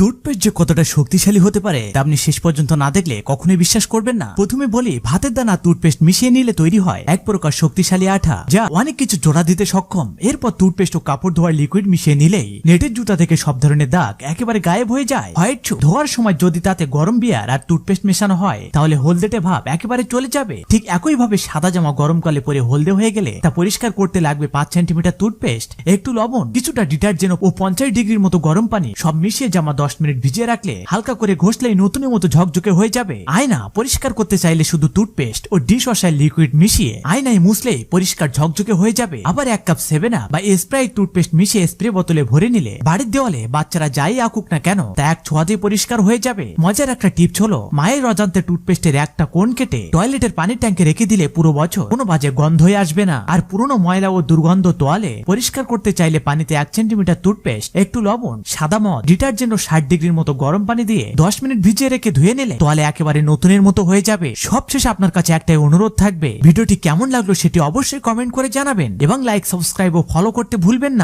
Toothpaste যে কতটা শক্তিশালী হতে পারে, তা আপনি শেষ পর্যন্ত না দেখলে কখনোই বিশ্বাস করবেন না। প্রথমে বলি, ভাতের দানা টুথপেস্ট মিশিয়ে নিলে তৈরি হয় এক প্রকার শক্তিশালী আঠা, যা অনেক কিছু জোড়া দিতে সক্ষম। এরপর টুথপেস্ট ও কাপড় ধোয়ার লিকুইড মিশিয়ে নিলেই নেটের জুতা থেকে সব ধরনের দাগ একেবারে গায়েব হয়ে যায়। হোয়াইট শু, ধোয়ার সময় যদি তাতে গরম বিয়ার আর টুথপেস্ট মেশানো হয়, তাহলে হলদেটে ভাব একেবারে চলে যাবে। ঠিক একই ভাবে সাদা জামা গরমকালে পরে হলদে হয়ে গেলে তা পরিষ্কার করতে লাগবে পাঁচ সেন্টিমিটার টুথপেস্ট একটু লবণ, কিছুটা ডিটারজেন্ট ও পঞ্চাশ ডিগ্রির মতো গরম পানি, সব মিশিয়ে জামা দশ মিনিট ভিজিয়ে রাখলে হালকা করে ঘষলেই নতুনের মতো ঝকঝকে হয়ে যাবে। আয়না পরিষ্কার করতে চাইলে শুধু টুথপেস্ট ও ডিশ ওয়াশার লিকুইড মিশিয়ে আয়নায় মুছলে পরিষ্কার ঝকঝকে হয়ে যাবে। আবার এক কাপ সেভেন বা স্প্রাইট টুথপেস্ট মিশিয়ে স্প্রে বোতলে ভরে নিলে বাড়ির দেওয়ালে বাচ্চারা যাই আঁকুক না কেন, তা এক ছোঁয়াতে পরিষ্কার হয়ে যাবে। মজার একটা টিপস হলো, মায়ের অজান্তে টুথপেস্টের একটা কোণ কেটে টয়লেটের পানির ট্যাঙ্কে রেখে দিলে পুরো বছর কোনো বাজে গন্ধই আসবে না। আর পুরনো ময়লা ও দুর্গন্ধ তোয়ালে পরিষ্কার করতে চাইলে পানিতে এক সেন্টিমিটার টুথপেস্ট, একটু লবণ, সাদা মদ, ডিটারজেন্ট ও ষাট ডিগ্রির মতো গরম পানি দিয়ে দশ মিনিট ভিজিয়ে রেখে ধুয়ে নিলে তোয়ালে একেবারে নতুনের মতো হয়ে যাবে। সবশেষে আপনার কাছে একটাই অনুরোধ থাকবে। ভিডিওটি কেমন লাগল সেটি অবশ্যই কমেন্ট করে জানাবেন এবং লাইক, সাবস্ক্রাইব ও ফলো করতে ভুলবেন না।